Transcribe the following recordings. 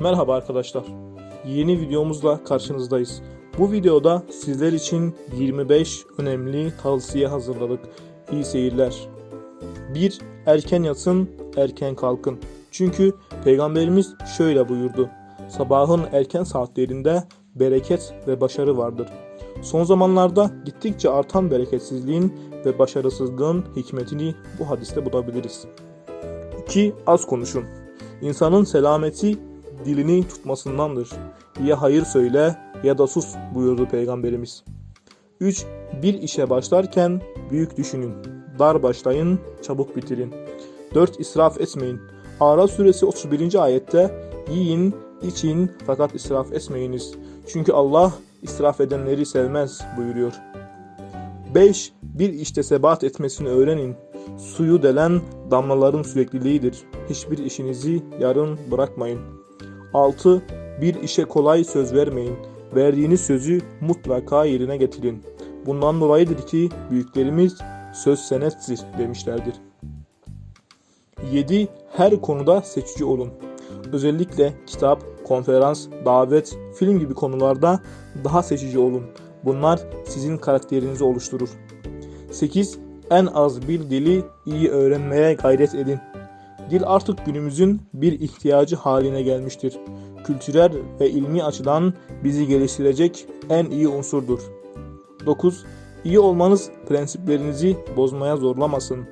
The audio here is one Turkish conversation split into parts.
Merhaba arkadaşlar. Yeni videomuzla karşınızdayız. Bu videoda sizler için 25 önemli tavsiye hazırladık. İyi seyirler. 1. Erken yatın, erken kalkın. Çünkü Peygamberimiz şöyle buyurdu. Sabahın erken saatlerinde bereket ve başarı vardır. Son zamanlarda gittikçe artan bereketsizliğin ve başarısızlığın hikmetini bu hadiste bulabiliriz. 2. Az konuşun. İnsanın selameti dilini tutmasındandır. Ya hayır söyle ya da sus buyurdu Peygamberimiz. 3. Bir işe başlarken büyük düşünün. Dar başlayın, çabuk bitirin. 4. İsraf etmeyin. Araf suresi 31. ayette yiyin, için fakat israf etmeyiniz. Çünkü Allah israf edenleri sevmez buyuruyor. 5. Bir işte sebat etmesini öğrenin. Suyu delen damlaların sürekliliğidir. Hiçbir işinizi yarın bırakmayın. 6. Bir işe kolay söz vermeyin. Verdiğiniz sözü mutlaka yerine getirin. Bundan dolayıdır ki büyüklerimiz söz senettir demişlerdir. 7. Her konuda seçici olun. Özellikle kitap, konferans, davet, film gibi konularda daha seçici olun. Bunlar sizin karakterinizi oluşturur. 8. En az bir dili iyi öğrenmeye gayret edin. Dil artık günümüzün bir ihtiyacı haline gelmiştir. Kültürel ve ilmi açıdan bizi geliştirecek en iyi unsurdur. 9. İyi olmanız prensiplerinizi bozmaya zorlamasın.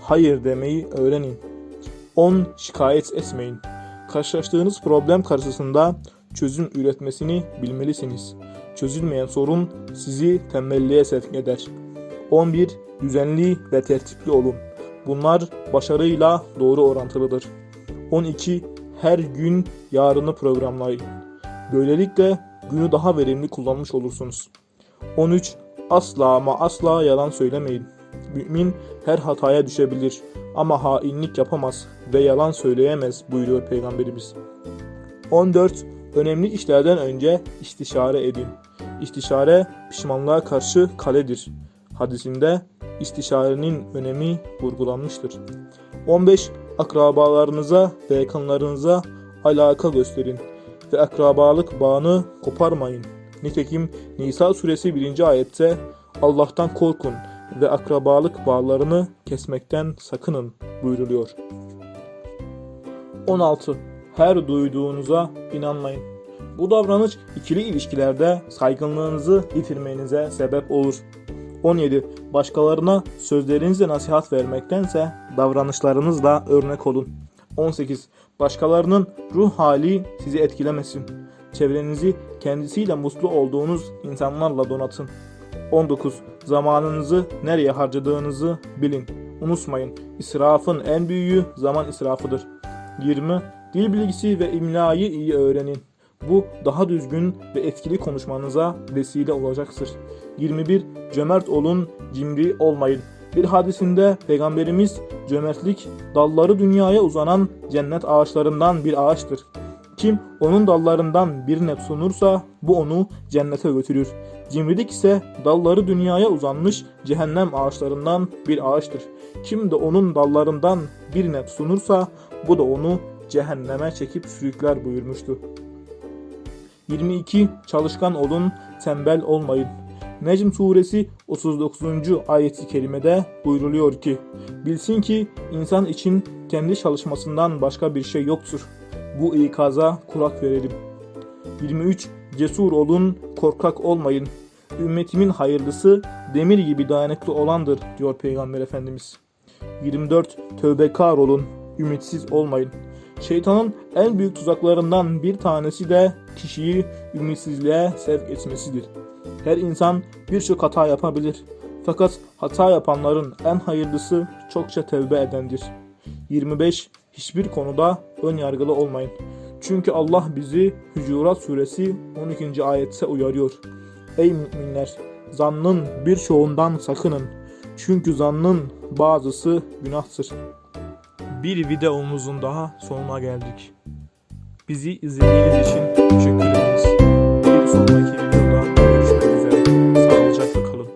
Hayır demeyi öğrenin. 10. Şikayet etmeyin. Karşılaştığınız problem karşısında çözüm üretmesini bilmelisiniz. Çözülmeyen sorun sizi tembelliğe sevk eder. 11. Düzenli ve tertipli olun. Bunlar başarıyla doğru orantılıdır. 12. Her gün yarını programlayın. Böylelikle günü daha verimli kullanmış olursunuz. 13. Asla ama asla yalan söylemeyin. Mümin her hataya düşebilir ama hainlik yapamaz ve yalan söyleyemez buyuruyor Peygamberimiz. 14. Önemli işlerden önce istişare edin. İstişare pişmanlığa karşı kaledir. Hadisinde istişarenin önemi vurgulanmıştır. 15. Akrabalarınıza ve yakınlarınıza alaka gösterin ve akrabalık bağını koparmayın. Nitekim Nisa suresi 1. ayette Allah'tan korkun ve akrabalık bağlarını kesmekten sakının buyruluyor. 16. Her duyduğunuza inanmayın. Bu davranış ikili ilişkilerde saygınlığınızı yitirmenize sebep olur. 17. Başkalarına sözlerinizle nasihat vermektense davranışlarınızla örnek olun. 18. Başkalarının ruh hali sizi etkilemesin. Çevrenizi kendisiyle mutlu olduğunuz insanlarla donatın. 19. Zamanınızı nereye harcadığınızı bilin. Unutmayın. İsrafın en büyüğü zaman israfıdır. 20. Dil bilgisi ve imlayı iyi öğrenin. Bu daha düzgün ve etkili konuşmanıza vesile olacaktır. 21. Cömert olun, cimri olmayın. Bir hadisinde Peygamberimiz cömertlik dalları dünyaya uzanan cennet ağaçlarından bir ağaçtır. Kim onun dallarından birine tutunursa bu onu cennete götürür. Cimrilik ise dalları dünyaya uzanmış cehennem ağaçlarından bir ağaçtır. Kim de onun dallarından birine tutunursa bu da onu cehenneme çekip sürükler buyurmuştu. 22. Çalışkan olun, tembel olmayın. Necm suresi 39. ayeti kerimede buyruluyor ki Bilsin ki insan için kendi çalışmasından başka bir şey yoktur. Bu ikaza kulak verelim. 23. Cesur olun, korkak olmayın. Ümmetimin hayırlısı demir gibi dayanıklı olandır diyor Peygamber Efendimiz. 24. Tövbekar olun, ümitsiz olmayın. Şeytanın en büyük tuzaklarından bir tanesi de kişiyi ümitsizliğe sevk etmesidir. Her insan birçok hata yapabilir. Fakat hata yapanların en hayırlısı çokça tevbe edendir. 25. Hiçbir konuda ön yargılı olmayın. Çünkü Allah bizi Hücurat suresi 12. ayette uyarıyor. Ey müminler! Zannın birçoğundan sakının. Çünkü zannın bazısı günahtır. Bir videomuzun daha sonuna geldik. Bizi izlediğiniz için teşekkür ederiz. Bir sonraki videoda görüşmek üzere. Sağlıcakla kalın.